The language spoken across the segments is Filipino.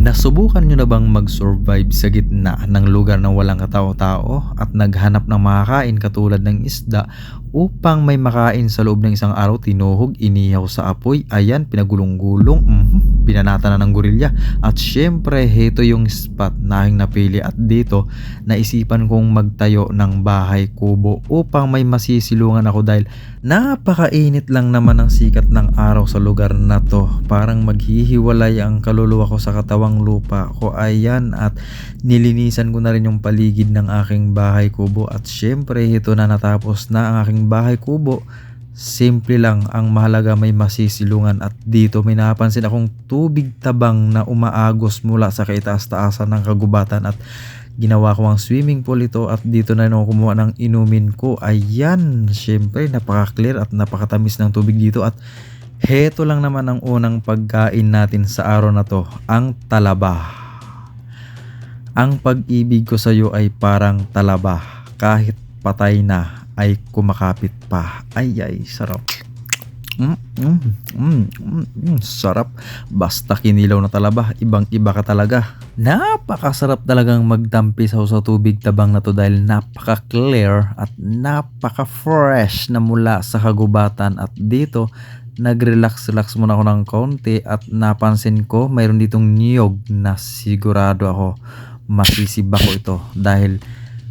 Nasubukan nyo na bang mag-survive sa gitna ng lugar na walang katao-tao at naghanap ng makakain katulad ng isda upang may makain sa loob ng isang araw tinuhog, inihaw sa apoy, ayan, pinagulong-gulong, mhm, binanata na ng gorilya at syempre heto yung spot na aking napili. At dito naisipan kong magtayo ng bahay kubo upang may masisilungan ako dahil napakainit lang naman ang sikat ng araw sa lugar na to. Parang maghihiwalay ang kaluluwa ko sa katawang lupa ko. Ayan at nilinisan ko na rin yung paligid ng aking bahay kubo. At syempre ito na natapos na ang aking bahay kubo Simple lang, ang mahalaga may masisilungan at dito may napansin akong tubig tabang na umaagos mula sa kaitaas-taasan ng kagubatan at ginawa ko ang swimming pool ito at dito na ako kumuha ng inumin ko. Ayan, syempre napaka-clear at napakatamis ng tubig dito at heto lang naman ang unang pagkain natin sa araw na to, ang talaba. Ang pag-ibig ko sa iyo ay parang talaba kahit patay na ay kumakapit pa. Ay ay, sarap. Mm, mm, mm, mm, mm, sarap. Basta kinilaw na talaba, ibang iba ka talaga. Napakasarap talagang magtampisaw sa tubig tabang na to dahil napaka-clear at napaka-fresh na mula sa kagubatan at dito nag-relax-relax muna ako ng konti at napansin ko mayroon ditong niyog na sigurado ako masisibak ko ito dahil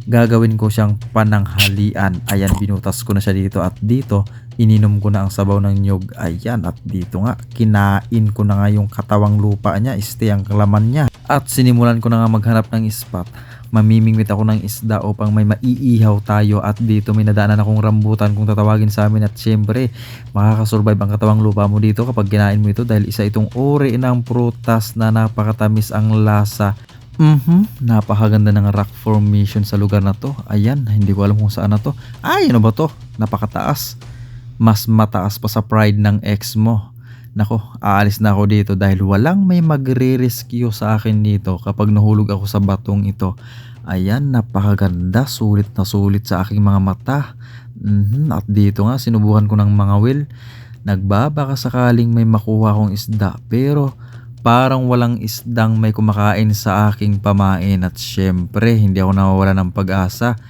gagawin ko siyang pananghalian. Ayan, binutas ko na siya dito at dito, ininom ko na ang sabaw ng nyog. Ayan, at dito nga, kinain ko na nga yung katawang lupa niya, este ang kalaman niya. At sinimulan ko na nga maghanap ng spot. Mamimingwit ako ng isda upang may maiihaw tayo at dito may nadaanan akong rambutan kung tatawagin sa amin at syempre makakasurvive ang katawang lupa mo dito kapag kinain mo ito dahil isa itong uri ng prutas na napakatamis ang lasa Mhm, napakaganda ng rock formation sa lugar na to. Ayan, hindi ko alam kung saan na to. Ay, ano ba to? Napakataas. Mas mataas pa sa pride ng ex mo. Nako, aalis na ako dito dahil walang may magre-rescue sa akin dito kapag nahulog ako sa batong ito. Ayan, napakaganda. Sulit na sulit sa aking mga mata. Mhm, at dito nga, sinubukan ko ng mga will. Nagbabaka sakaling may makuha akong isda pero Parang walang isdang may kumakain sa aking pamain at syempre hindi ako nawawala ng pag-asa.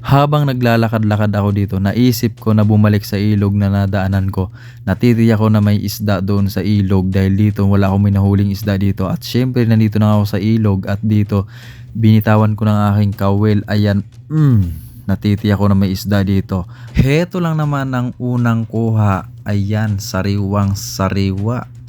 Habang naglalakad-lakad ako dito, naisip ko na bumalik sa ilog na nadaanan ko. Natitiya ko na may isda doon sa ilog dahil dito wala akong minahuling isda dito. At syempre nandito na ako sa ilog at dito binitawan ko ng aking kawel. Ayan, mm, natitiya ko na may isda dito. Heto lang naman ang unang kuha. Ayan, sariwang sariwa.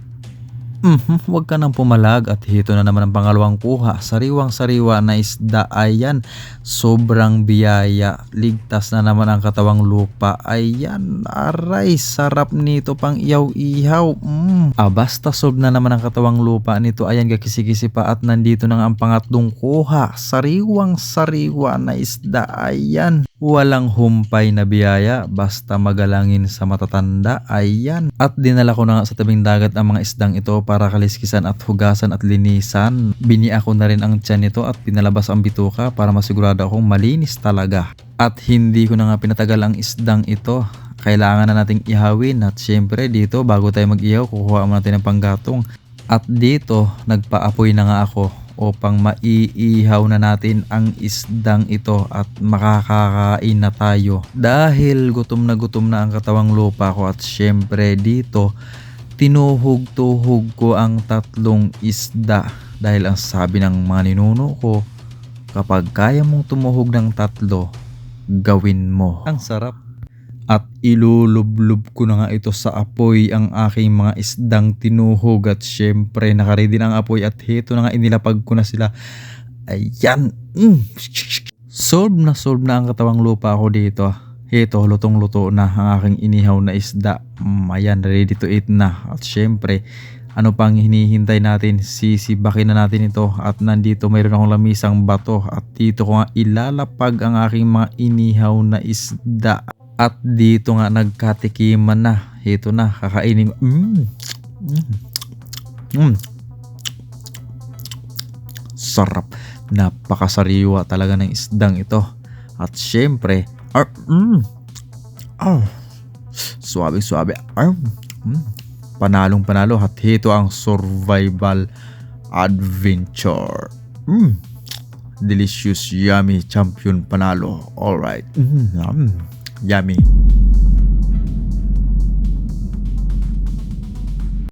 Mhm, huwag ka nang pumalag at hito na naman ang pangalawang kuha. Sariwang sariwa na isda ayan. Sobrang biyaya. Ligtas na naman ang katawang lupa. Ayan, aray, sarap nito pang ihaw-ihaw. Mm. Ah, basta sob na naman ang katawang lupa nito. Ayan, kakisi-kisi pa at nandito na ang pangatlong kuha. Sariwang sariwa na isda. Ayan. Walang humpay na biyaya, basta magalangin sa matatanda, ayan. At dinala ko na nga sa tabing dagat ang mga isdang ito para kaliskisan at hugasan at linisan. Biniya ko na rin ang tiyan nito at pinalabas ang bituka para masigurado akong malinis talaga. At hindi ko na nga pinatagal ang isdang ito. Kailangan na nating ihawin at syempre dito bago tayo mag-ihaw kukuha mo natin ng panggatong. At dito nagpaapoy na nga ako upang maiihaw na natin ang isdang ito at makakakain na tayo. Dahil gutom na gutom na ang katawang lupa ko at syempre dito tinuhog-tuhog ko ang tatlong isda dahil ang sabi ng mga ninuno ko kapag kaya mong tumuhog ng tatlo gawin mo. Ang sarap at ilulublob ko na nga ito sa apoy ang aking mga isdang tinuhog at syempre nakaready na ang apoy at hito na nga inilapag ko na sila ayan mm. solve na solve na ang katawang lupa ko dito Ito, lutong-luto na ang aking inihaw na isda. Mm, ayan, ready to eat na. At syempre, ano pang hinihintay natin? Sisibakin na natin ito. At nandito mayroon akong lamisang bato. At dito ko nga ilalapag ang aking mga inihaw na isda. At dito nga nagkatikiman na. Ito na, kakainin. Mm. Mm. Mm. Sarap. Napakasariwa talaga ng isdang ito. At syempre, ar, mm, oh, suabe-suabe. Ar, mm, panalong panalo at ito ang survival adventure. Mm. Delicious, yummy, champion panalo. Alright. Mm, mm, yummy.